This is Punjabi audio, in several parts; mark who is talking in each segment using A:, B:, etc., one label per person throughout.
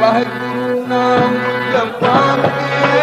A: ਵਾਹਿਗੁਰੂ ਨਾਮ ਜਪਾਂਗੇ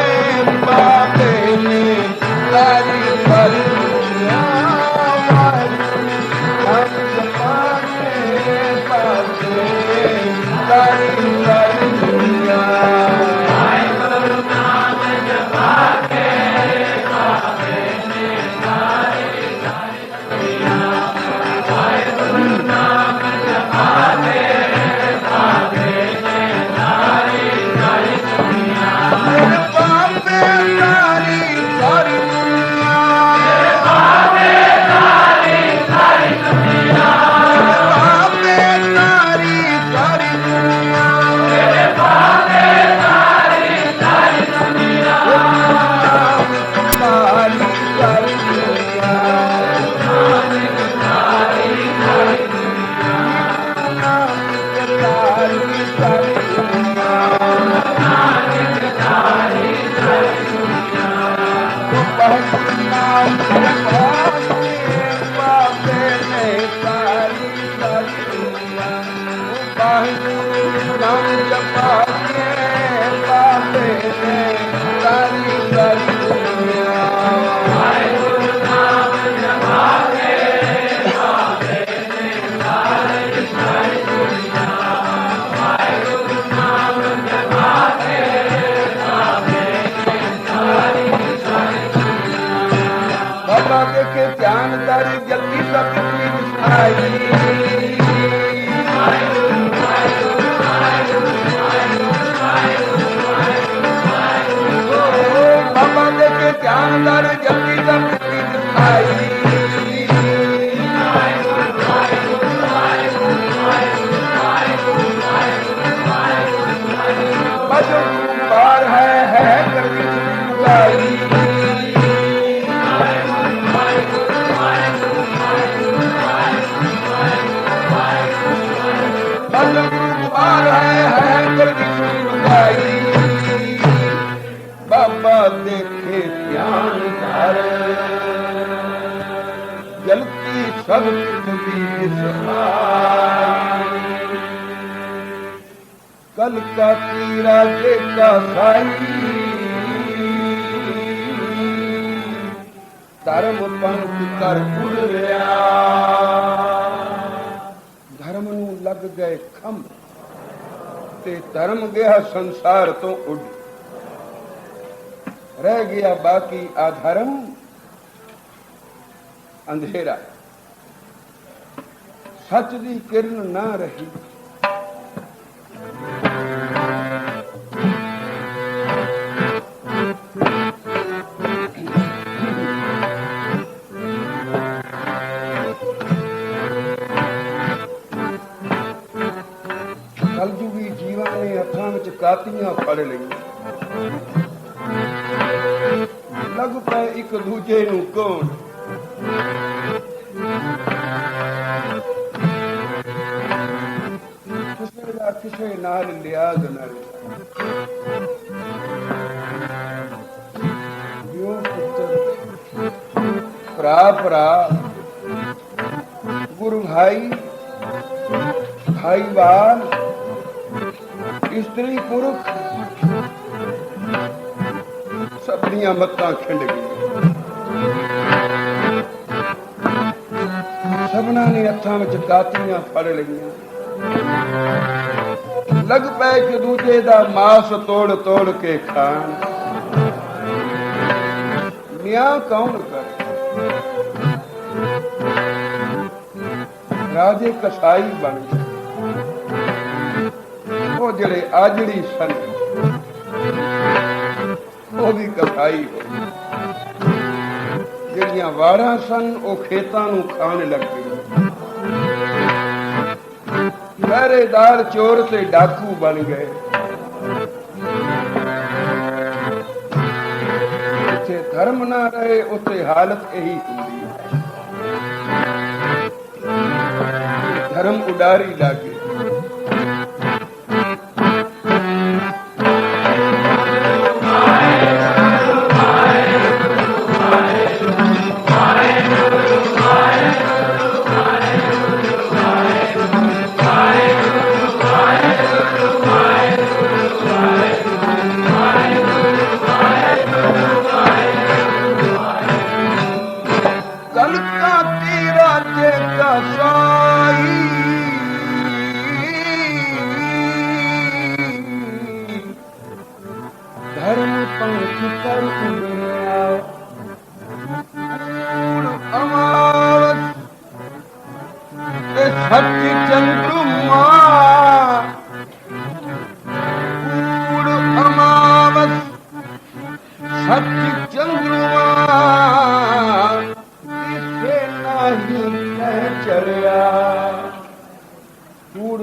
A: ਕੇ ਧਿਆਨ ਦਰ ਜਲਦੀ ਤੱਕ ਕੀ ਉਠਾਈ ਜਲਤੀ ਸਭ ਕੁਝ ਸਮਾਈ। ਕਲ ਕਾ ਤੀਰਾ ਦੇਖਾ ਸਾਈ। ਧਰਮ ਪੰਥ ਕਰ ਉੜਿਆ ਧਰਮ ਨੂੰ ਲੱਗ ਗਏ ਖੰਭ ਤੇ ਧਰਮ ਗਿਆ ਸੰਸਾਰ ਤੋਂ ਉੱਡ। ਰਹਿ ਗਿਆ ਬਾਕੀ ਆਧਰਮ। ਅੰਧੇਰਾ। ਸੱਚ ਦੀ ਕਿਰਨ ਨਾ ਰਹੀ। ਕਲਯੁਗੀ ਜੀਵਾਂ ਨੇ ਹੱਥਾਂ ਵਿੱਚ ਕਾਤੀਆਂ ਫੜ ਲਈਆਂ। ਲੱਗ ਪਏ ਇੱਕ ਦੂਜੇ ਨੂੰ ਕੋਣ? ਕਿਸੇ ਦਾ ਕਿਸੇ ਨਾਲ ਲਿਆਜ਼ ਨਾ ਰਿਹਾ ਪੁੱਤਰ ਭਰਾ ਭਰਾ ਗੁਰੂ ਭਾਈ ਭਾਈਵਾਲ ਇਸਤਰੀ ਪੁਰਖ ਸਭ ਦੀਆਂ ਮੱਤਾਂ ਖਿੰਡ ਗਈਆਂ। ਸਭਨਾਂ ਨੇ ਹੱਥਾਂ ਵਿੱਚ ਕਾਤੀਆਂ ਫੜ ਲਈਆਂ। ਲੱਗ ਪਏ ਕਿ ਦੂਜੇ ਦਾ ਮਾਸ ਤੋੜ ਤੋੜ ਕੇ ਖਾਣ। ਨਿਆਂ ਕੌਣ ਕਰ? ਰਾਜੇ ਕਸਾਈ ਬਣ ਉਹ ਜਿਹੜੇ ਆਜੜੀ ਸਨ, ਉਹ ਵੀ ਕਸਾਈ ਹੋ ਗਏ। ਜਿਹੜੀਆਂ ਵਾੜਾਂ ਸਨ, ਉਹ ਖੇਤਾਂ ਨੂੰ ਖਾਣ ਲੱਗ ਗਏ। ਪਹਿਰੇਦਾਰ ਚੋਰ ਤੇ ਡਾਕੂ ਬਣ ਗਏ। ਜਿੱਥੇ ਧਰਮ ਨਾ ਰਹੇ, ਉੱਥੇ ਹਾਲਤ ਇਹੀ ਹੁੰਦੀ ਹੈ। ਧਰਮ ਉਡਾਰੀ ਲਾਗੇ।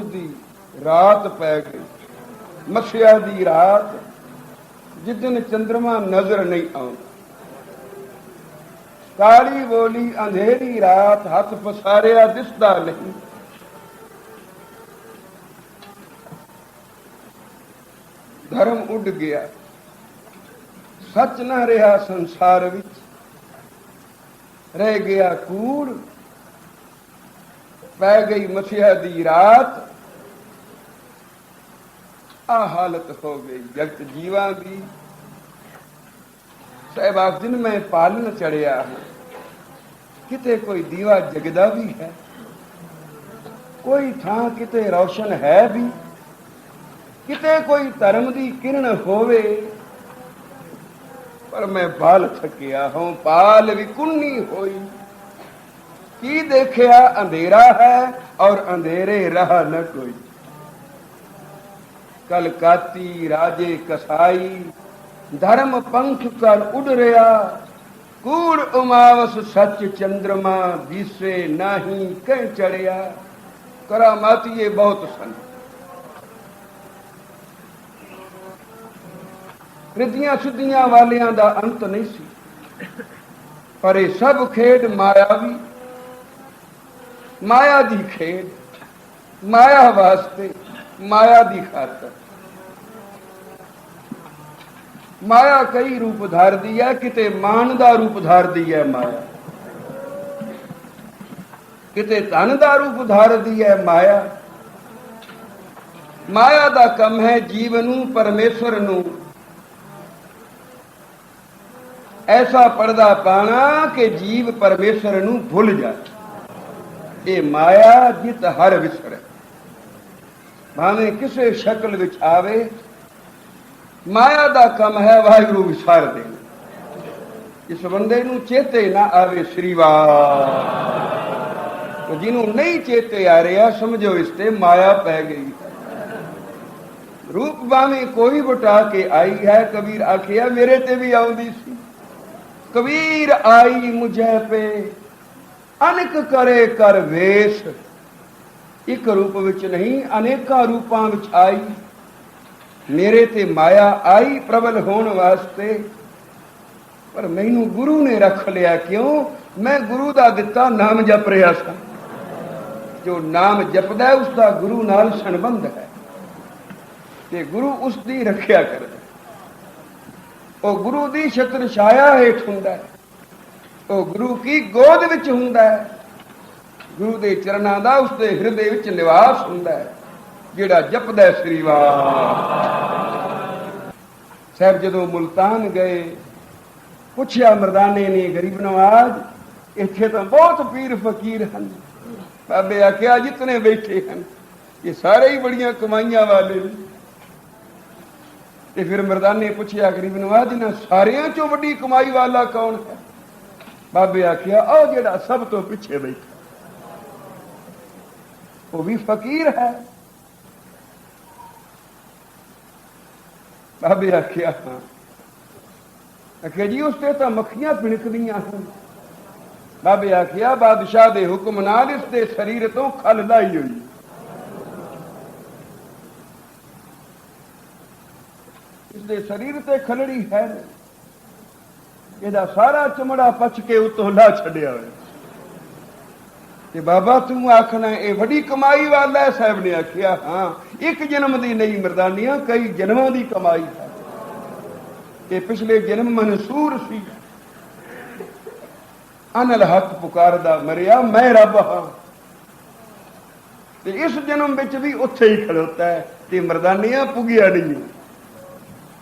A: ਦੀ ਰਾਤ ਪੈ ਗਈ, ਮਸਿਆ ਦੀ ਰਾਤ ਜਿੱਦਨ ਚੰ드ਰਮਾ ਨਜ਼ਰ ਨਹੀਂ ਆਉਂਦਾ। ਕਾਲੀ ਬੋਲੀ, ਅੰਧੇਰੀ ਰਾਤ, ਹੱਥ ਫਸਾਰਿਆ ਦਿਸਦਾ ਨਹੀਂ। ਧਰਮ ਉੱਡ ਗਿਆ। ਸੱਚ ਨਾ ਰਿਹਾ ਸੰਸਾਰ ਵਿੱਚ। ਰਹਿ ਗਿਆ ਕੂੜ, ਪੈ ਗਈ ਮਸੀਹਾ ਦੀ ਰਾਤ। ਆ ਹਾਲਤ ਹੋ ਗਈ ਜਗਤ ਜੀਵਾਂ ਦੀ। ਸਹਿਬਾਗ ਦਿਨ ਮੈਂ ਪਾਲਣ ਚੜਿਆ ਹਾਂ। ਕਿਤੇ ਕੋਈ ਦੀਵਾ ਜਗਦਾ ਵੀ ਹੈ। ਕੋਈ ਥਾਂ ਕਿਤੇ ਰੌਸ਼ਨ ਹੈ ਵੀ। ਕਿਤੇ ਕੋਈ ਧਰਮ ਦੀ ਕਿਰਨ ਹੋਵੇ। ਪਰ ਮੈਂ ਬਾਲ ਥਕਿਆ ਹਾਂ ਪਾਲ ਵੀ ਕੁੰਨੀ ਹੋਈ। ਕੀ ਦੇਖਿਆ ਅੰਧੇਰਾ ਹੈ ਔਰ ਅੰਧੇਰੇ ਰਹਾ ਨ ਕੋਈ। ਕਲਕਾਤੀ ਰਾਜੇ ਕਸਾਈ, ਧਰਮ ਪੰਖ ਕਰ ਉਡ ਰਿਆ ਕੂੜ ਉਮਾਵਸ ਸੱਚ ਚੰਦਰਮਾ, ਦਿਸੇ ਨਹੀਂ ਕਹਿ ਚੜਿਆ। ਕਰਾਮਾਤੀਏ ਬਹੁਤ ਸਨ ਰਿੱਧੀਆਂ ਸਿੱਧੀਆਂ ਵਾਲਿਆਂ ਦਾ ਅੰਤ ਨਹੀਂ ਸੀ। ਪਰ ਇਹ ਸਭ ਖੇਡ ਮਾਇਆਵੀ ਮਾਇਆ ਦੀ ਖੇਡ, ਮਾਇਆ ਵਾਸਤੇ, ਮਾਇਆ ਦੀ ਖਾਤਰ। ਮਾਇਆ ਕਈ ਰੂਪ ਧਾਰਦੀ ਹੈ, ਕਿਤੇ ਮਾਨ ਦਾ ਰੂਪ ਧਾਰਦੀ ਹੈ ਮਾਇਆ। ਕਿਤੇ ਧਨ ਦਾ ਰੂਪ ਧਾਰਦੀ ਹੈ ਮਾਇਆ। ਮਾਇਆ ਦਾ ਕੰਮ ਹੈ ਜੀਵ ਨੂੰ ਪਰਮੇਸ਼ਰ ਨੂੰ ਐਸਾ ਪਰਦਾ ਪਾਣਾ ਕਿ ਜੀਵ ਪਰਮੇਸ਼ਰ ਨੂੰ ਭੁੱਲ ਜਾਏ। ਇਹ ਮਾਇਆ ਜਿਤ ਹਰ ਵਿਸਰੇ। ਭਾਵੇਂ ਕਿਸੇ ਸ਼ਕਲ ਵਿੱਚ ਆਵੇ, ਮਾਇਆ ਦਾ ਕੰਮ ਹੈ ਵਾਹਿਗੁਰੂ ਵਿਸਾਰ ਦੇਣਾ। ਇਸ ਬੰਦੇ ਨੂੰ ਚੇਤੇ ਨਾ ਆਵੇ ਸ੍ਰੀਵਾਰ ਜਿਹਨੂੰ ਨਹੀਂ ਚੇਤੇ ਆ ਰਿਹਾ, ਸਮਝੋ ਇਸ ਤੇ ਮਾਇਆ ਪੈ ਗਈ। ਰੂਪ ਭਾਵੇਂ ਕੋਈ ਬਟਾ ਕੇ ਆਈ ਹੈ, ਕਬੀਰ ਆਖਿਆ, ਮੇਰੇ ਤੇ ਵੀ ਆਉਂਦੀ ਸੀ। ਕਬੀਰ ਆਈ ਮੁਝੇ ਪੇ। ਅਨਕ ਕਰੇ ਕਰ ਵੇਸ਼। ਇੱਕ ਰੂਪ ਵਿੱਚ ਨਹੀਂ, ਅਨੇਕਾਂ ਰੂਪਾਂ ਵਿੱਚ ਆਈ। ਮੇਰੇ ਤੇ ਮਾਇਆ ਆਈ ਪ੍ਰਬਲ ਹੋਣ ਵਾਸਤੇ। ਪਰ ਮੈਨੂੰ ਗੁਰੂ ਨੇ ਰੱਖ ਲਿਆ ਕਿਉਂ? ਮੈਂ ਗੁਰੂ ਦਾ ਦਿੱਤਾ ਨਾਮ ਜਪ ਰਿਹਾ ਸਾਂ। ਜੋ ਨਾਮ ਜਪਦਾ ਉਸ ਦਾ ਗੁਰੂ ਨਾਲ ਸੰਬੰਧ ਹੈ। ਤੇ ਗੁਰੂ ਉਸ ਦੀ ਰੱਖਿਆ ਕਰਦਾ ਉਹ ਗੁਰੂ ਦੀ ਛਤਰ ਛਾਇਆ ਹੇਠ ਹੁੰਦਾ ਹੈ। ਉਹ ਗੁਰੂ ਕੀ ਗੋਦ ਵਿੱਚ ਹੁੰਦਾ ਹੈ। ਗੁਰੂ ਦੇ ਚਰਨਾਂ ਦਾ ਉਸ ਦੇ ਹਿਰਦੇ ਵਿੱਚ ਨਿਵਾਸ ਹੁੰਦਾ ਹੈ, ਜਿਹੜਾ ਜਪਦਾ ਸ੍ਰੀ ਵਾਹ ਸਾਹਿਬ, ਜਦੋਂ ਮੁਲਤਾਨ ਗਏ, ਪੁੱਛਿਆ, ਮਰਦਾਨੇ ਨੇ ਗਰੀਬ ਨਵਾਜ਼, ਇੱਥੇ ਤਾਂ ਬਹੁਤ ਪੀਰ ਫਕੀਰ ਹਨ। ਬਾਬੇ ਆਖਿਆ, ਜਿਤਨੇ ਬੈਠੇ ਹਨ, ਇਹ ਸਾਰੇ ਹੀ ਬੜੀਆਂ ਕਮਾਈਆਂ ਵਾਲੇ ਨੇ। ਤੇ ਫਿਰ ਮਰਦਾਨੇ ਪੁੱਛਿਆ, ਗਰੀਬ ਨਵਾਜ਼ ਇਹਨਾਂ ਸਾਰਿਆਂ ਚੋਂ ਵੱਡੀ ਕਮਾਈ ਵਾਲਾ ਕੌਣ ਹੈ? ਬਾਬੇ ਆਖਿਆ ਉਹ ਜਿਹੜਾ ਸਭ ਤੋਂ ਪਿੱਛੇ ਬੈਠਾ। ਉਹ ਵੀ ਫਕੀਰ ਹੈ। ਬਾਬੇ ਆਖਿਆ, ਹਾਂ। ਆਖਿਆ ਜੀ, ਉਸ ਤੇ ਤਾਂ ਮੱਖੀਆਂ ਪਿਣਕਦੀਆਂ ਹਨ। ਬਾਬੇ ਆਖਿਆ, ਬਾਦਸ਼ਾਹ ਦੇ ਹੁਕਮ ਨਾਲ ਇਸ ਦੇ ਸਰੀਰ ਤੋਂ ਖਲ ਲਾਈ ਹੋਈ। ਦੇ ਸਰੀਰ ਤੇ ਖਲੜੀ ਹੈ। ਇਹਦਾ ਸਾਰਾ ਚਮੜਾ ਪਚ ਕੇ ਉਤੋਂ ਲਾ ਛੱਡਿਆ ਹੋਇਆ। ਤੇ ਬਾਬਾ ਤੂੰ ਆਖਣਾ, ਇਹ ਵੱਡੀ ਕਮਾਈ ਵਾਲਾ ਹੈ, ਸਾਹਿਬ ਨੇ ਆਖਿਆ, ਹਾਂ, ਇੱਕ ਜਨਮ ਦੀ ਨਹੀਂ ਮਰਦਾਨੀਆਂ, ਕਈ ਜਨਮਾਂ ਦੀ ਕਮਾਈ ਹੈ। ਤੇ ਪਿਛਲੇ ਜਨਮ ਮਨਸੂਰ ਸੀ। ਅਨਲ ਹੱਕ ਪੁਕਾਰਦਾ ਮਰਿਆ, ਮੈਂ ਰੱਬ ਹਾਂ। ਤੇ ਇਸ ਜਨਮ ਵਿੱਚ ਵੀ ਉੱਥੇ ਹੀ ਖੜੋਤਾ ਹੈ, ਤੇ ਮਰਦਾਨੀਆਂ ਪੁਗਿਆ ਨਹੀਂ।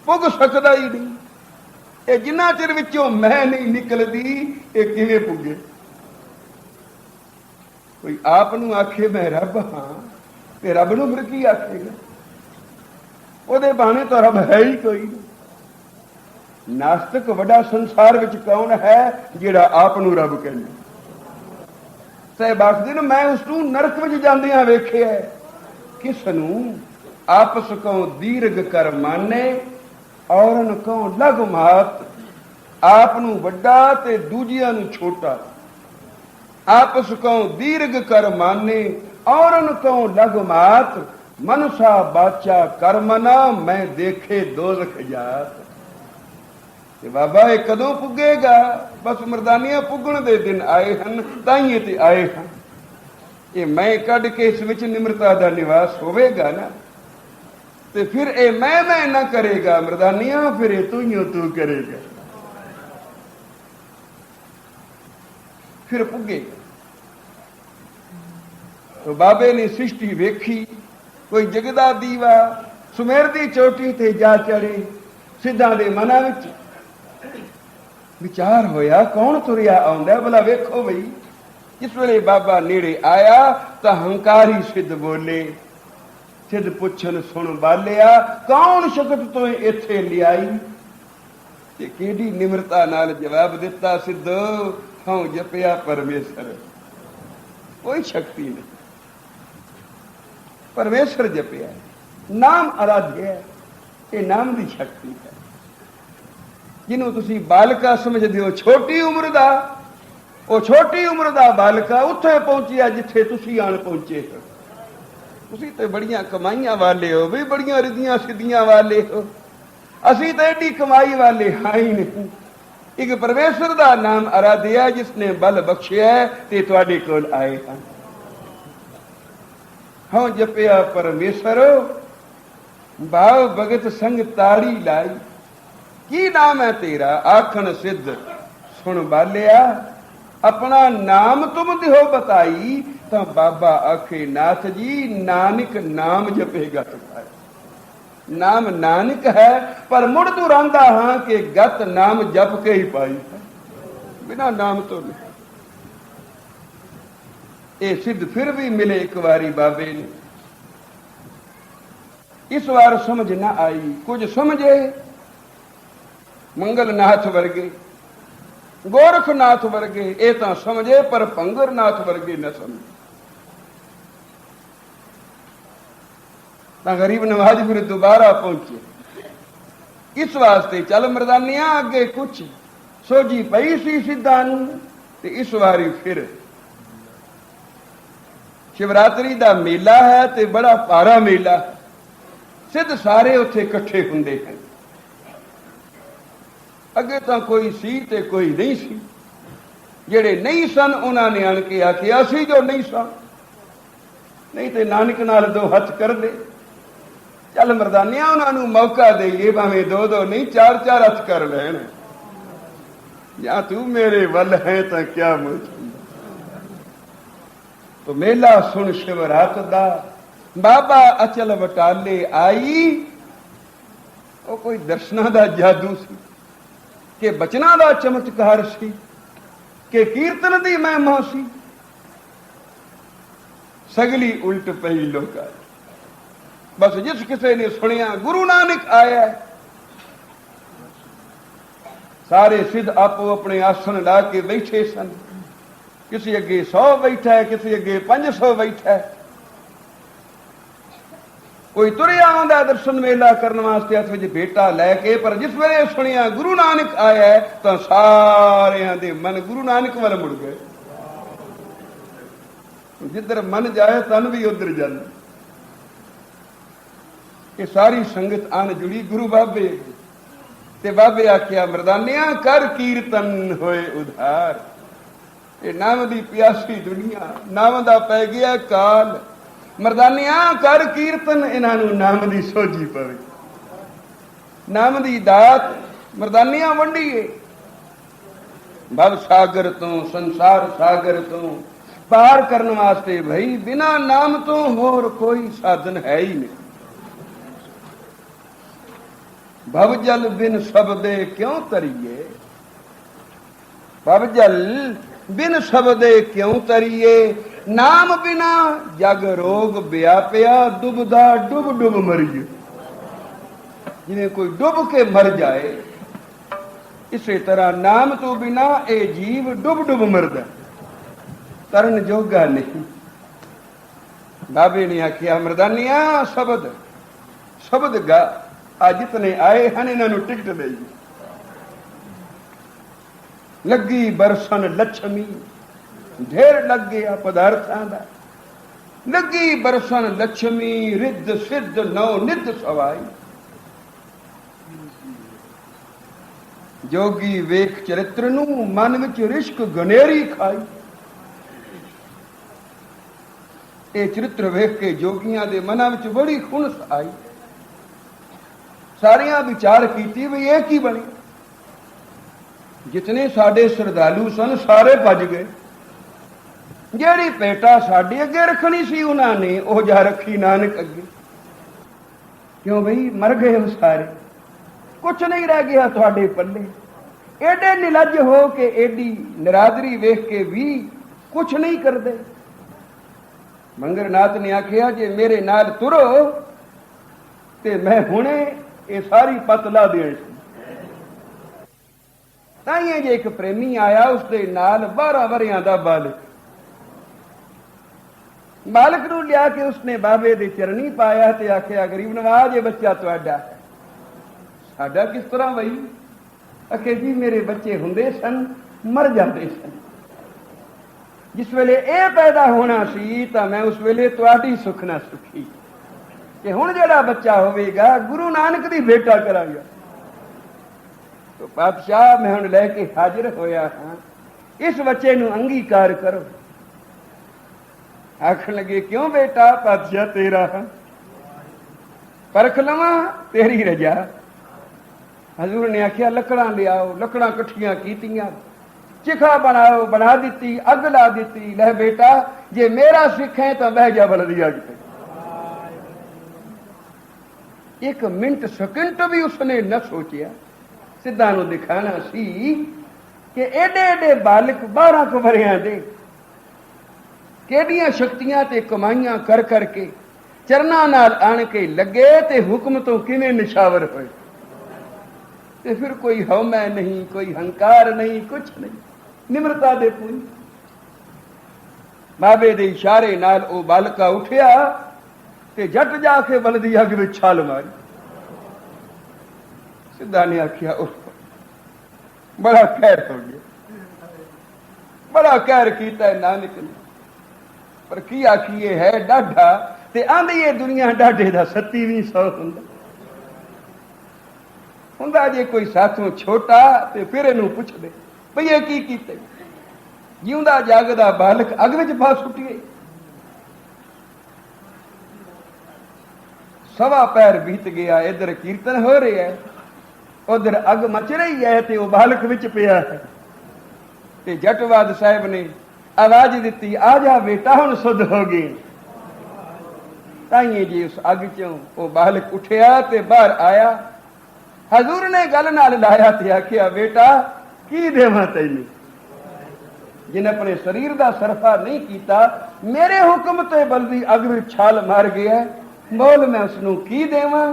A: ਪੁੱਗ ਸਕਦਾ ਹੀ ਨਹੀਂ। ਇਹ ਜਿੰਨਾ ਚਿਰ ਵਿੱਚੋਂ ਮੈਂ ਨਹੀਂ ਨਿਕਲਦੀ, ਇਹ ਕਿਵੇਂ ਪੁੱਗੇ? ਕੋਈ ਆਪ ਨੂੰ ਆਖੇ, ਮੈਂ ਰੱਬ ਹਾਂ। ਤੇ ਰੱਬ ਨੂੰ ਫਿਰ ਕੀ ਆਖੇਗਾ? ਉਹਦੇ ਬਾਣੇ ਤਾਂ ਰੱਬ ਹੈ ਹੀ ਕੋਈ ਨਹੀਂ। ਨਾਸਤਿਕ ਵੱਡਾ ਸੰਸਾਰ ਵਿੱਚ ਕੌਣ ਹੈ ਜਿਹੜਾ ਆਪ ਨੂੰ ਰੱਬ ਕਹਿੰਦਾ? ਸਹਿਬ ਆਖਦੇ ਨੇ, ਮੈਂ ਉਸ ਨੂੰ ਨਰਕ ਵਿੱਚ ਜਾਂਦਿਆਂ ਵੇਖਿਆ। ਕਿਸ ਨੂੰ? ਆਪਸ ਕੋ ਦੀਰਘ ਕਰ ਮਾਨੇ ਔਰਨ ਕੋ ਲਗ ਮਾਤ, ਆਪ ਨੂੰ ਵੱਡਾ ਤੇ ਦੂਜਿਆਂ ਨੂੰ ਛੋਟਾ। ਆਪਸ ਕੋ ਦੀਰਘ ਕਰ ਮਾਨੇ, ਔਰਨ ਕੋ ਲਗ ਮਾਤ, ਮਨਸਾ ਬਾਚਾ ਕਰਮਨਾ ਮੈਂ ਦੇਖੇ ਦੋਜ਼ਖ ਜਾਤ। ਤੇ ਬਾਬਾ ਇਹ ਕਦੋਂ ਪੁੱਗੇਗਾ? ਬਸ ਮਰਦਾਨੀਆਂ ਪੁੱਗਣ ਦੇ ਦਿਨ ਆਏ ਹਨ ਤਾਂ ਹੀ ਤੇ ਆਏ ਹਨ। ਇਹ ਮੈਂ ਕੱਢ ਕੇ ਇਸ ਵਿੱਚ ਨਿਮਰਤਾ ਦਾ ਨਿਵਾਸ ਹੋਵੇਗਾ ਨਾ। ਤੇ ਫਿਰ ਇਹ ਮੈਂ ਮੈਂ ਨਾ ਕਰੇਗਾ, ਮਰਦਾਨੀਆਂ, ਫਿਰ ਇਹ ਤੂੰ ਹੀ ਤੂੰ ਕਰੇਗਾ। ਫਿਰ ਪੁੱਗੇਗਾ ਤੋ ਬਾਬੇ ਨੇ ਸ੍ਰਿਸ਼ਟੀ ਵੇਖੀ, ਕੋਈ ਜਗਦਾ ਦੀਵਾ, ਸੁਮੇਰ ਦੀ ਚੋਟੀ ਤੇ ਜਾ ਚੜੇ, ਸਿੱਧਾਂ ਦੇ ਮਨਾਂ ਵਿੱਚ। ਵਿਚਾਰ ਹੋਇਆ, ਕੌਣ ਤੁਰਿਆ ਆਉਂਦਾ, ਭਲਾ ਵੇਖੋ ਬਈ। ਜਿਸ ਵੇਲੇ ਬਾਬਾ ਨੇੜੇ ਆਇਆ, ਤਾਂ ਹੰਕਾਰੀ ਸਿੱਧ ਬੋਲੇ ਸਿੱਧ ਪੁੱਛਣ ਸੁਣ ਬਾਲਿਆ ਕੌਣ ਸ਼ਕਤ ਤੋਂ ਇੱਥੇ ਲਿਆਈ? ਤੇ ਕਿਹੜੀ ਨਿਮਰਤਾ ਨਾਲ ਜਵਾਬ ਦਿੱਤਾ ਸਿੱਧ? ਹਉ ਜਪਿਆ ਪਰਮੇਸ਼ਰ। ਕੋਈ ਸ਼ਕਤੀ ਨਹੀਂ। ਪਰਮੇਸ਼ਰ ਜਪਿਆ। ਨਾਮ ਅਰਾਧਿਆ ਇਹ ਨਾਮ ਦੀ ਸ਼ਕਤੀ ਹੈ। ਜਿਹਨੂੰ ਤੁਸੀਂ ਬਾਲਕਾ ਸਮਝਦੇ ਹੋ, ਛੋਟੀ ਉਮਰ ਦਾ। ਉਹ ਛੋਟੀ ਉਮਰ ਦਾ ਬਾਲਕਾ ਉੱਥੇ ਪਹੁੰਚਿਆ ਜਿੱਥੇ ਤੁਸੀਂ ਆਣ ਪਹੁੰਚੇ ਹੋ। ਤੁਸੀਂ ਤੇ ਬੜੀਆਂ ਕਮਾਈਆਂ ਵਾਲੇ ਹੋ, ਵੀ ਬੜੀਆਂ ਰਿਧੀਆਂ ਸਿੱਧੀਆਂ ਵਾਲੇ ਹੋ। ਅਸੀਂ ਤਾਂ ਏਡੀ ਕਮਾਈ ਵਾਲੇ ਹਾਂ ਹੀ ਨਹੀਂ। ਇੱਕ ਪਰਮੇਸ਼ਰ ਦਾ ਨਾਮ ਅਰਾਧਿਆ ਜਿਸ ਨੇ ਬਲ ਬਖਸ਼ਿਆ ਤੇ ਤੁਹਾਡੇ ਕੋਲ ਆਏ ਹਨ। ਹਾਂ ਜਪਿਆ ਪਰਮੇਸ਼ਰ ਭਾਵ ਭਗਤ ਸੰਗ ਤਾੜੀ ਲਾਈ। ਕੀ ਨਾਮ ਹੈ ਤੇਰਾ? ਆਖਣ ਸਿੱਧ ਸੁਣ ਬਾਲਿਆ। ਆਪਣਾ ਨਾਮ ਤੁਮ ਦਿਓ ਬਤਾਈ ਤਾਂ ਬਾਬਾ ਆਖੇ, ਨਾਥ ਜੀ, ਨਾਨਕ ਨਾਮ ਜਪੇਗਾ ਤੁਮਾਰਾ ਨਾਮ ਨਾਨਕ ਹੈ, ਪਰ ਮੁੜ ਤੂੰ ਰਾਂਦਾ ਹਾਂ ਕਿ ਗਤ ਨਾਮ ਜਪ ਕੇ ਹੀ ਪਾਈ ਬਿਨਾ ਨਾਮ ਤੋਂ ਨਹੀਂ। ਇਹ ਸਿੱਧ ਫਿਰ ਵੀ ਮਿਲੇ ਇੱਕ ਵਾਰੀ ਬਾਬੇ ਨੂੰ। ਇਸ ਵਾਰ ਸਮਝ ਨਾ ਆਈ, ਕੁਝ ਸਮਝੇ। ਮੰਗਲਨਾਥ ਵਰਗੇ, ਗੋਰਖਨਾਥ ਵਰਗੇ, ਇਹ ਤਾਂ ਸਮਝੇ, ਪਰ ਭੰਗਰਨਾਥ ਵਰਗੇ ਨਾ ਸਮਝੇ। ਤਾਂ ਗਰੀਬ ਨਵਾਜ ਫਿਰ ਦੁਬਾਰਾ ਪਹੁੰਚੇ। ਇਸ ਵਾਸਤੇ ਚੱਲ ਮਰਦਾਨੀਆਂ ਅੱਗੇ ਕੁਛ ਸੋਜੀ ਪਈ ਸੀ ਸਿੱਧਾਂ ਨੂੰ ਤੇ ਇਸ ਵਾਰੀ ਫਿਰ ਸ਼ਿਵਰਾਤਰੀ ਦਾ ਮੇਲਾ ਹੈ ਤੇ ਬੜਾ ਭਾਰਾ ਮੇਲਾ। ਸਿੱਧ ਸਾਰੇ ਉੱਥੇ ਇਕੱਠੇ ਹੁੰਦੇ ਹਨ। ਅੱਗੇ ਤਾਂ ਕੋਈ ਸੀ ਤੇ ਕੋਈ ਨਹੀਂ ਸੀ। ਜਿਹੜੇ ਨਹੀਂ ਸਨ, ਉਹਨਾਂ ਨੇ ਅਣ ਕੇ ਆਖਿਆ, ਅਸੀਂ ਜੋ ਨਹੀਂ ਸਾਂ, ਨਹੀਂ ਤੇ ਨਾਨਕ ਨਾਲ ਦੋ ਹੱਥ ਕਰ ਦੇ ਚੱਲ ਮਰਦਾਨਿਆਂ ਉਹਨਾਂ ਨੂੰ ਮੌਕਾ ਦੇਈਏ, ਭਾਵੇਂ ਦੋ ਦੋ ਨਹੀਂ, ਚਾਰ ਚਾਰ ਹੱਥ ਕਰ ਲੈਣ। ਜਾਂ ਤੂੰ ਮੇਰੇ ਵੱਲ ਹੈ ਤਾਂ ਕਿਆ ਮੁਝ ਤੋ ਮੇਲਾ ਸੁਣ ਸ਼ਿਵਰਾਤ ਦਾ। ਬਾਬਾ ਅਚਲ ਵਟਾਲੇ ਆਈ। ਉਹ ਕੋਈ ਦਰਸ਼ਨਾਂ ਦਾ ਜਾਦੂ ਸੀ, ਕਿ ਬਚਨਾਂ ਦਾ ਚਮਤਕਾਰ ਸੀ, ਕਿ ਕੀਰਤਨ ਦੀ ਮਹਿਮਾ ਸੀ। ਸਗਲੀ ਉਲਟ ਪਈ ਲੋਕਾਂ ਬਸ ਜਿਸ ਕਿਸੇ ਨੇ ਸੁਣਿਆ, ਗੁਰੂ ਨਾਨਕ ਆਇਆ ਸਾਰੇ ਸਿੱਧ ਆਪੋ ਆਪਣੇ ਆਸਣ ਲਾ ਕੇ ਬੈਠੇ ਸਨ। ਕਿਸੇ ਅੱਗੇ 100 ਬੈਠਾ ਹੈ, ਕਿਸੇ ਅੱਗੇ 500 ਬੈਠਾ ਹੈ। ਕੋਈ ਤੁਰਿਆ ਆਉਂਦਾ ਦਰਸ਼ਨ ਮੇਲਾ ਕਰਨ ਵਾਸਤੇ, ਹੱਥ ਵਿੱਚ ਬੇਟਾ ਲੈ ਕੇ, ਪਰ ਜਿਸ ਵੇਲੇ ਸੁਣਿਆ ਗੁਰੂ ਨਾਨਕ ਆਇਆ ਤਾਂ ਸਾਰਿਆਂ ਦੇ ਮਨ ਗੁਰੂ ਨਾਨਕ ਵੱਲ ਮੁੜ ਗਏ। ਜਿੱਧਰ ਮਨ ਜਾਏ, ਤਨ ਵੀ ਉਧਰ ਜਾਂਦਾ। ਇਹ ਸਾਰੀ ਸੰਗਤ ਆਣ ਜੁੜੀ ਗੁਰੂ ਬਾਬੇ ਤੇ ਬਾਬੇ ਆਖਿਆ, ਮਰਦਾਨਿਆਂ, ਕਰ ਕੀਰਤਨ ਹੋਏ ਉਧਾਰ। ਇਹ ਨਾਮ ਦੀ ਪਿਆਸੀ ਦੁਨੀਆ, ਨਾਮ ਦਾ ਪੈ ਗਿਆ ਕਾਲ। ਮਰਦਾਨਿਆਂ, ਕਰ ਕੀਰਤਨ, ਇਹਨਾਂ ਨੂੰ ਨਾਮ ਦੀ ਸੋਝੀ ਪਵੇ। ਨਾਮ ਦੀ ਦਾਤ ਮਰਦਾਨਿਆਂ ਵੰਡੀਏ। ਭਵ ਸਾਗਰ ਤੋਂ, ਸੰਸਾਰ ਸਾਗਰ ਤੋਂ, ਪਾਰ ਕਰਨ ਵਾਸਤੇ ਭਈ, ਬਿਨਾ ਨਾਮ ਤੋਂ ਹੋਰ ਕੋਈ ਸਾਧਨ ਹੈ ਹੀ ਨਹੀਂ। ਭਵ ਜਲ ਬਿਨ ਸ਼ਬਦੇ ਕਿਉਂ ਤਰੀਏ? ਭਵ ਜਲ ਬਿਨ ਸ਼ਬਦੇ ਕਿਉਂ ਤਰੀਏ? ਨਾਮ ਬਿਨਾ ਜਗ ਰੋਗ ਵਿਆਪਿਆ, ਡੁੱਬਦਾ ਡੁੱਬ ਡੁੱਬ ਮਰੀਏ। ਜਿਵੇਂ ਕੋਈ ਡੁੱਬ ਕੇ ਮਰ ਜਾਏ, ਇਸੇ ਤਰ੍ਹਾਂ ਨਾਮ ਤੋਂ ਬਿਨਾ ਇਹ ਜੀਵ ਡੁੱਬ ਡੁੱਬ ਮਰਦਾ। ਕਰਨ ਜੋਗਾ ਨਹੀਂ। ਬਾਬੇ ਨੇ ਆਖਿਆ, ਮਰਦਾਨੀਆਂ, ਸ਼ਬਦ ਸ਼ਬਦ ਗਾ। ਅੱਜ ਤਨੇ ਆਏ ਹਨ, ਇਹਨਾਂ ਨੂੰ ਟਿਕਟ ਦੇ ਜੀ ਲੱਗੀ ਬਰਸਨ ਲక్ష్ਮੀ ਢੇਰ ਲੱਗ ਗਿਆ ਪਦਾਰਥਾਂ ਦਾ। ਲੱਗੀ ਬਰਸਨ ਲక్ష్ਮੀ ਰਿੱਧ ਸਿੱਧ ਨਉ ਨਿੱਧ ਸਵਾਈ। ਜੋਗੀ ਵੇਖ ਚਰਿੱਤਰ ਨੂੰ, ਮਨ ਵਿੱਚ ਰਿਸ਼ਕ ਗਨੇਰੀ ਖਾਈ। ਇਹ ਚਰਿੱਤਰ ਵੇਖ ਕੇ ਜੋਗੀਆਂ ਦੇ ਮਨਾਂ ਵਿੱਚ ਬੜੀ ਖੁਨਸ ਆਈ। ਸਾਰਿਆਂ ਵਿਚਾਰ ਕੀਤੀ ਵੀ ਇਹ ਕੀ ਬਣੀ? ਜਿਤਨੇ ਸਾਡੇ ਸਰਦਾਲੂ ਸਨ, ਸਾਰੇ ਭੱਜ ਗਏ। ਜਿਹੜੀ ਪੇਟਾ ਸਾਡੇ ਅੱਗੇ ਰੱਖਣੀ ਸੀ, ਉਹਨਾਂ ਨੇ ਉਹ ਜਾ ਰੱਖੀ ਨਾਨਕ ਅੱਗੇ। ਕਿਉਂ ਬਈ? ਮਰ ਗਏ ਉਹ ਸਾਰੇ। ਕੁਝ ਨਹੀਂ ਰਹਿ ਗਿਆ ਤੁਹਾਡੇ ਪੱਲੇ। ਐਡੇ ਨਿਲੱਜ ਹੋ ਕੇ ਐਡੀ ਨਰਾਦਰੀ ਵੇਖ ਕੇ ਵੀ ਕੁਝ ਨਹੀਂ ਕਰਦੇ। ਮੰਗਰਨਾਥ ਨੇ ਆਖਿਆ, ਜੇ ਮੇਰੇ ਨਾਲ ਤੁਰੋ ਤੇ ਮੈਂ ਹੁਣੇ ਇਹ ਸਾਰੀ ਪਤਲਾ ਦੇਣ ਦੇਣੀ ਤਾਂ ਇਹ ਜੇ ਇੱਕ ਪ੍ਰੇਮੀ ਆਇਆ ਉਸ ਦੇ ਨਾਲ 12 ਵਰਿਆਂ ਦਾ ਬਾਲਕ। ਬਾਲਕ ਨੂੰ ਲਿਆ ਕੇ ਉਸਨੇ ਬਾਬੇ ਦੇ ਚਰਨੀ ਪਾਇਆ ਤੇ ਆਖਿਆ, ਗਰੀਬ ਨਵਾਜ, ਇਹ ਬੱਚਾ ਤੁਹਾਡਾ ਹੈ। ਸਾਡਾ ਕਿਸ ਤਰ੍ਹਾਂ ਬਈ? ਅਕੇ ਜੀ, ਮੇਰੇ ਬੱਚੇ ਹੁੰਦੇ ਸਨ, ਮਰ ਜਾਂਦੇ ਸਨ। ਜਿਸ ਵੇਲੇ ਇਹ ਪੈਦਾ ਹੋਣਾ ਸੀ, ਤਾਂ ਮੈਂ ਉਸ ਵੇਲੇ ਤੁਹਾਡੀ ਸੁਖ ਨਾ ਸੁਖੀ। ਕਿ ਹੁਣ ਜਿਹੜਾ ਬੱਚਾ ਹੋਵੇਗਾ, ਗੁਰੂ ਨਾਨਕ ਦੀ ਬੇਟਾ ਕਰਾਂਗਾ। ਤੋ ਪਾਤਸ਼ਾਹ ਮੈਂ ਹੁਣ ਲੈ ਕੇ ਹਾਜ਼ਰ ਹੋਇਆ ਹਾਂ। ਇਸ ਬੱਚੇ ਨੂੰ ਅੰਗੀਕਾਰ ਕਰੋ। ਆਖਣ ਲੱਗੇ, ਕਿਉਂ ਬੇਟਾ, ਪਾਤਸ਼ਾਹ ਤੇਰਾ ਹਾਂ? ਪਰਖ ਲਵਾਂ ਤੇਰੀ ਰਜਾ? ਹਜ਼ੂਰ ਨੇ ਆਖਿਆ, ਲੱਕੜਾਂ ਲਿਆਓ, ਲੱਕੜਾਂ ਇਕੱਠੀਆਂ ਕੀਤੀਆਂ। ਚਿਖਾ ਬਣਾਓ, ਬਣਾ ਦਿੱਤੀ, ਅੱਗ ਲਾ ਦਿੱਤੀ। ਲੈ ਬੇਟਾ, ਜੇ ਮੇਰਾ ਸਿੱਖ ਹੈ ਤਾਂ ਬਹਿ ਜਾ ਬਲਦੀ ਅੱਗ ਤੇ। ਇੱਕ ਮਿੰਟ ਸਕਿੰਟ ਵੀ ਉਸਨੇ ਨਾ ਸੋਚਿਆ। ਸਿੱਧਾ ਨੂੰ ਦਿਖਾਣਾ ਸੀ ਕਿ ਐਡੇ ਐਡੇ ਬਾਲਕ 12 ਕਵਰਿਆਂ ਦੇ ਕਿਹੜੀਆਂ ਸ਼ਕਤੀਆਂ ਤੇ ਕਮਾਈਆਂ ਕਰ ਕਰਕੇ ਚਰਨਾਂ ਨਾਲ ਆਣ ਕੇ ਲੱਗੇ ਤੇ ਹੁਕਮ ਤੋਂ ਕਿਵੇਂ ਨਿਸ਼ਾਵਰ ਹੋਏ? ਤੇ ਫਿਰ ਕੋਈ ਹਉਮੈ ਨਹੀਂ, ਕੋਈ ਹੰਕਾਰ ਨਹੀਂ, ਕੁਛ ਨਹੀਂ, ਨਿਮਰਤਾ ਦੇ ਪੂਰੀ। ਬਾਬੇ ਦੇ ਇਸ਼ਾਰੇ ਨਾਲ ਉਹ ਬਾਲਕਾ ਉਠਿਆ। ਤੇ ਜੱਟ ਜਾ ਕੇ ਬਲਦੀ ਅੱਗ ਵਿੱਚ ਛਾਲ ਮਾਰੀ। ਸਿੱਧਾ ਨੇ ਆਖਿਆ ਉਹ ਬੜਾ ਕਹਿਰ ਹੋ ਗਿਆ। ਬੜਾ ਕਹਿਰ ਕੀਤਾ ਨਾਨਕ ਨੇ। ਪਰ ਕੀ ਆਖੀਏ, ਹੈ ਡਾਢਾ ਤੇ ਆਂਦੀ ਇਹ ਦੁਨੀਆ ਡਾਢੇ ਦਾ 2700 ਹੁੰਦਾ। ਹੁੰਦਾ ਜੇ ਕੋਈ ਸਾਥੋਂ ਛੋਟਾ ਤੇ ਫਿਰ ਇਹਨੂੰ ਪੁੱਛਦੇ, ਭਈ ਇਹ ਕੀ ਕੀਤੇ? ਜਿਉਂਦਾ ਜਾਗਦਾ ਬਾਲਕ ਅਗ ਵਿੱਚ ਫਸ ਸੁੱਟੀਏ ਸਵਾ ਪੈਰ ਬੀਤ ਗਿਆ, ਇਧਰ ਕੀਰਤਨ ਹੋ ਰਿਹਾ ਹੈ। ਉਧਰ ਅਗ ਮਚ ਰਹੀ ਹੈ ਤੇ ਉਹ ਬਾਲਕ ਵਿੱਚ ਪਿਆ ਹੈ। ਤੇ ਜਟਵਾਦ ਸਾਹਿਬ ਨੇ ਆਵਾਜ਼ ਦਿੱਤੀ, ਆ ਜਾ ਬੇਟਾ, ਹੁਣ ਸੁਧ ਹੋ ਗਈ ਤਾਈਏ ਜੀ ਉਸ ਅਗ ਚੋਂ ਉਹ ਬਾਲਕ ਉਠਿਆ ਤੇ ਬਾਹਰ ਆਇਆ। ਹਜ਼ੂਰ ਨੇ ਗੱਲ ਨਾਲ ਲਾਇਆ ਤੇ ਆਖਿਆ, ਬੇਟਾ, ਕੀ ਦੇਵਾਂ ਤੈਨੂੰ? ਜਿਨ ਆਪਣੇ ਸਰੀਰ ਦਾ ਸਰਫਾ ਨਹੀਂ ਕੀਤਾ, ਮੇਰੇ ਹੁਕਮ ਤੇ ਬਲਦੀ ਅਗ ਵਿੱਚ ਛਾਲ ਮਾਰ ਗਿਆ ਬੋਲ ਮੈਂ ਉਸ ਨੂੰ ਕੀ ਦੇਵਾਂ?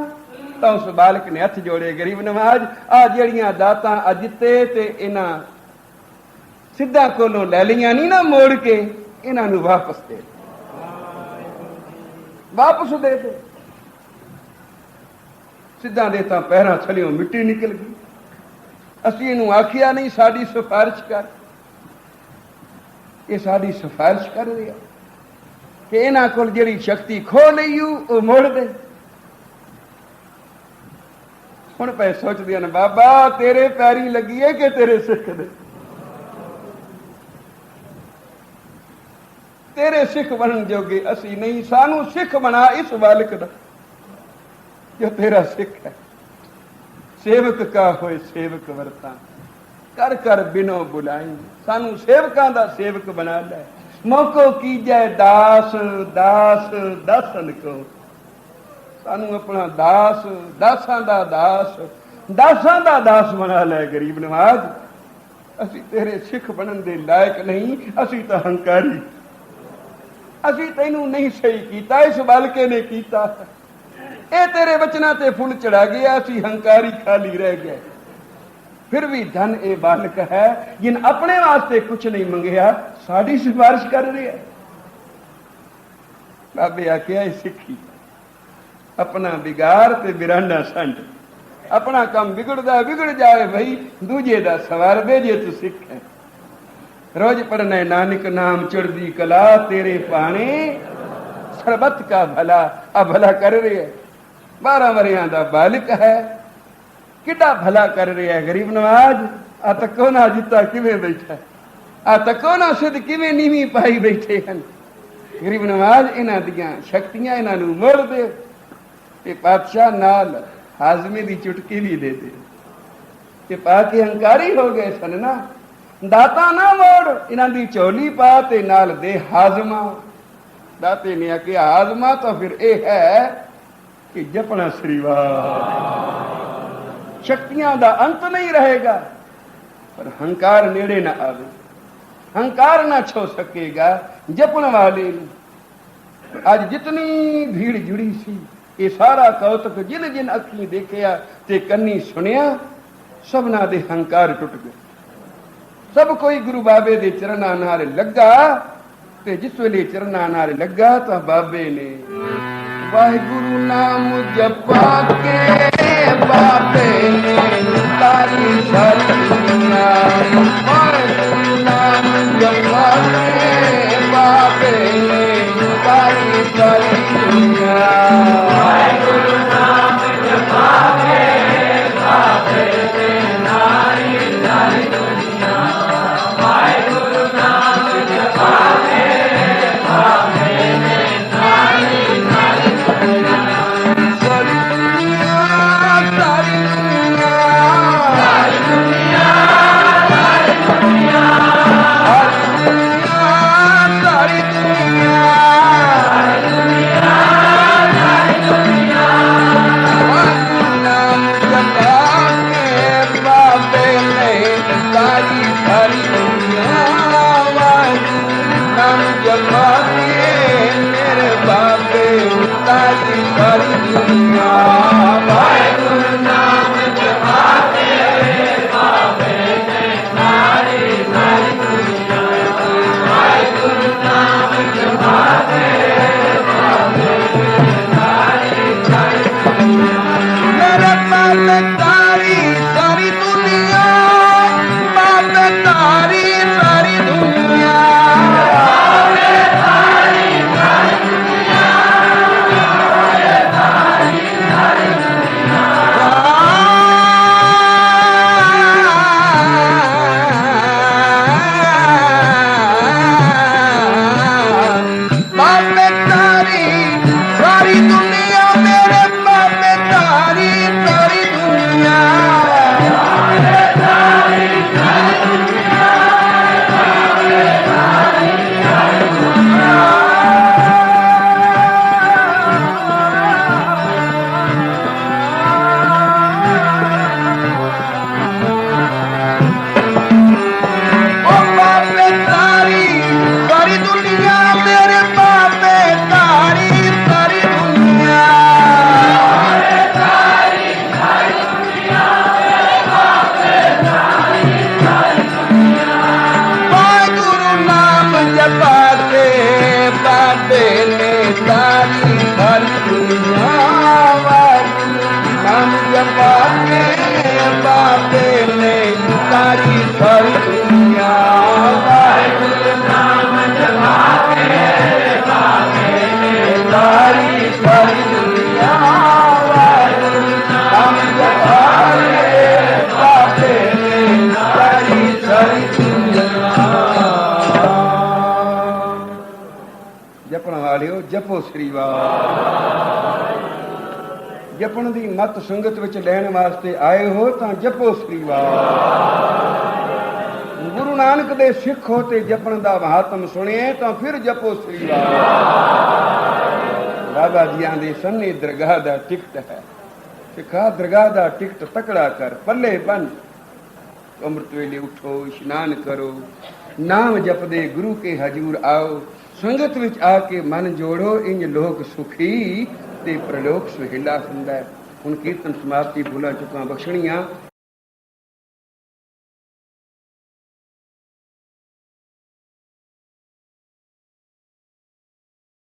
A: ਤਾਂ ਉਸ ਬਾਲਕ ਨੇ ਹੱਥ ਜੋੜੇ, ਗਰੀਬ ਨਵਾਜ ਆ ਜਿਹੜੀਆਂ ਦਾਤਾਂ ਅਜਿੱਤੇ ਤੇ ਇਹਨਾਂ ਸਿੱਧਾ ਕੋਲੋਂ ਲੈ ਲਈਆਂ ਨਹੀਂ ਨਾ ਮੋੜ ਕੇ, ਇਹਨਾਂ ਨੂੰ ਵਾਪਸ ਦੇ ਵਾਪਸ ਦੇ ਦੇ। ਸਿੱਧਾ ਦੇ ਤਾਂ ਪੈਰਾਂ ਛਲਿਓ ਮਿੱਟੀ ਨਿਕਲ ਗਈ। ਅਸੀਂ ਇਹਨੂੰ ਆਖਿਆ ਨਹੀਂ, ਸਾਡੀ ਸਿਫਾਰਿਸ਼ ਕਰ। ਇਹ ਸਾਡੀ ਸਿਫਾਰਿਸ਼ ਕਰ ਰਿਹਾ। ਕਿ ਇਹਨਾਂ ਕੋਲ ਜਿਹੜੀ ਸ਼ਕਤੀ ਖੋ ਲਈ ਉਹ ਮੋੜ ਦੇ ਹੁਣ ਪੈ ਸੋਚਦੇ ਨੇ ਬਾਬਾ ਤੇਰੇ ਪੈਰੀ ਲੱਗੀਏ ਕਿ ਤੇਰੇ ਸਿੱਖ ਦੇ ਤੇਰੇ ਸਿੱਖ ਬਣਨ ਜੋਗੇ ਅਸੀਂ ਨਹੀਂ ਸਾਨੂੰ ਸਿੱਖ ਬਣਾ ਇਸ ਬਾਲਕ ਦਾ ਜੋ ਤੇਰਾ ਸਿੱਖ ਹੈ ਸੇਵਕ ਕਾ ਹੋਏ ਸੇਵਕ ਵਰਤਾ ਕਰ ਕਰ ਬਿਨੋ ਬੁਲਾਈ ਸਾਨੂੰ ਸੇਵਕਾਂ ਦਾ ਸੇਵਕ ਬਣਾ ਲੈ ਮੌਕੋ ਕੀਜੈ ਦਾਸ ਦਾਸ, ਦਾਸਨ ਕੋ। ਸਾਨੂੰ ਆਪਣਾ ਦਾਸ, ਦਾਸਾਂ ਦਾ ਦਾਸ, ਦਾਸਾਂ ਦਾ ਦਾਸ ਬਣਾ ਲੈ ਗਰੀਬ ਨਵਾਜ। ਅਸੀਂ ਤੇਰੇ ਸਿੱਖ ਬਣਨ ਦੇ ਲਾਇਕ ਨਹੀਂ, ਅਸੀਂ ਤਾਂ ਹੰਕਾਰੀ। ਅਸੀਂ ਤੈਨੂੰ ਨਹੀਂ ਸਹੀ ਕੀਤਾ, ਇਸ ਬਲਕੇ ਨੇ ਕੀਤਾ। ਇਹ ਤੇਰੇ ਬਚਨਾਂ ਤੇ ਫੁੱਲ ਚੜਾ ਗਿਆ, ਅਸੀਂ ਹੰਕਾਰੀ ਖਾਲੀ ਰਹਿ ਗਏ। ਫਿਰ ਵੀ ਧਨ ਇਹ ਬਾਲਕ ਹੈ, ਜਿਨ ਆਪਣੇ ਵਾਸਤੇ ਕੁਝ ਨਹੀਂ ਮੰਗਿਆ ਸਾਡੀ ਸਿਫਾਰਿਸ਼ ਕਰ ਰਿਹਾ ਬਾਬੇ ਆਖਿਆ, ਇਹ ਸਿੱਖੀ। ਆਪਣਾ ਵਿਗਾਰ ਤੇ ਬਿਰਾਨਾ ਸੰਡ ਆਪਣਾ ਕੰਮ ਵਿਗੜਦਾ ਵਿਗੜ ਜਾਏ ਭਈ ਦੂਜੇ ਦਾ ਸਵਾਰ ਦੇ ਜੇ ਤੂੰ ਸਿੱਖ ਹੈ। ਰੋਜ਼ ਪੜਨੇ ਨਾਨਕ ਨਾਮ ਚੜਦੀ ਕਲਾ, ਤੇਰੇ ਪਾਣੇ ਸਰਬੱਤ ਕਾ ਭਲਾ, ਆ ਭਲਾ ਕਰ ਰਿਹਾ ਹੈ। 12 ਵਰਿਆਂ ਦਾ ਬਾਲਕ ਹੈ। ਕਿੱਡਾ ਭਲਾ ਕਰ ਰਿਹਾ ਗਰੀਬ ਨਵਾਜ? ਆ ਤੱਕੋ ਨਾ ਜਿੱਤਾ? ਕਿਵੇਂ ਬੈਠਾ ਆ ਤੱਕੋ ਨਾ ਸਿੱਧ ਕਿਵੇਂ ਨੀਵੀਂ ਪਾਈ ਬੈਠੇ ਹਨ? ਗਰੀਬ ਨਵਾਜ ਇਹਨਾਂ ਦੀਆਂ ਸ਼ਕਤੀਆਂ ਇਹਨਾਂ ਨੂੰ ਮੋੜ ਦੇ ਤੇ ਪਾਤਸ਼ਾਹ ਨਾਲ ਹਾਜ਼ਮੇ ਦੀ ਚੁਟਕੀ ਵੀ ਦੇ ਦੇ। ਤੇ ਪਾ ਕੇ ਹੰਕਾਰੀ ਹੋ ਗਏ ਸਨ ਨਾ। ਦਾਤਾ ਨਾ ਮੋੜ, ਇਹਨਾਂ ਦੀ ਝੋਲੀ ਪਾ ਤੇ ਨਾਲ ਦੇ ਹਾਜ਼ਮਾ। ਦਾਤੇ ਨੇ ਆਖਿਆ, ਹਾਜ਼ਮਾ ਤਾਂ ਫਿਰ ਇਹ ਹੈ ਕਿ ਜਪਣਾ ਸ੍ਰੀਵਾ। ਸ਼ਕਤੀਆਂ ਦਾ ਅੰਤ ਨਹੀਂ ਰਹੇਗਾ, ਪਰ ਹੰਕਾਰ ਨੇੜੇ ਨਾ ਆਵੇ। ਹੰਕਾਰ ਨਾ ਛੋ ਸਕੇਗਾ, ਜਪਣ ਵਾਲੇ ਨੂੰ। ਅੱਜ ਜਿਤਨੀ ਭੀੜ ਜੁੜੀ ਇਹ ਸਾਰਾ ਕੌਤਕ ਜਿਨ ਜਿਨ ਅੱਖੀਂ ਦੇਖਿਆ ਤੇ ਕੰਨੀ ਸੁਣਿਆ, ਸਭਨਾ ਦੇ ਹੰਕਾਰ ਟੁੱਟ ਗਏ। ਸਭ ਕੋਈ ਗੁਰੂ ਬਾਬੇ ਦੇ ਚਰਨਾਂ ਨਾਲ ਲੱਗਾ ਤੇ ਜਿਸ ਵੇਲੇ ਚਰਨਾਂ ਨਾਲ ਲੱਗਾ ਤਾਂ ਬਾਬੇ ਨੇ ਵਾਹਿਗੁਰੂ ਨਾਮ ਜਪਾ ਕੇ ਬਾਬੇ ਨੇ ਤਾਰੀ ਸਰਨਾ ਨਾਮ ਜਪਾ ਕੇ ਬਾਬੇ ਵਾਲਿਓ ਜਪੋ ਸ੍ਰੀ ਵਾਹਿ। ਜਪਣ ਦੀ ਮਤ ਸੰਗਤ ਵਿੱਚ ਲੈਣ ਵਾਸਤੇ ਆਏ ਹੋ ਤਾਂ ਜਪੋ ਸ੍ਰੀ ਵਾਹਿ। ਗੁਰੂ ਨਾਨਕ ਦੇ ਸਿੱਖ ਹੋ ਤੇ ਜਪਣ ਦਾ ਮਹਾਤਮ ਸੁਣਿਏ ਤਾਂ ਫਿਰ ਜਪੋ ਸ੍ਰੀ ਵਾਹਿ। ਬਾਬਾ ਜੀਆਂ ਦੇ ਸੰਨੇ ਦਰਗਾਹ ਦਾ ਟਿਕਟ ਹੈ। ਸਿੱਖਾ ਦਰਗਾਹ ਦਾ ਟਿਕਟ ਤਕੜਾ ਕਰ, ਪੱਲੇ ਬੰਨ। ਅੰਮ੍ਰਿਤ ਵੇਲੇ ਉਠੋ, ਇਸ਼ਨਾਨ ਕਰੋ। ਨਾਮ ਜਪਦੇ ਗੁਰੂ ਕੇ ਹਜੂਰ ਆਓ। ਸੰਗਤ ਵਿੱਚ ਆ ਕੇ ਮਨ ਜੋੜੋ, ਇੰਜ ਲੋਕ ਸੁਖੀ ਤੇ ਪ੍ਰਲੋਕ ਸੁਹਿਲਾ ਹੁੰਦਾ ਹੈ। ਹੁਣ ਕੀਰਤਨ ਸਮਾਪਤੀ ਭੁਲਾ ਚੁੱਕਾ ਬਖਸ਼ਣੀਆਂ।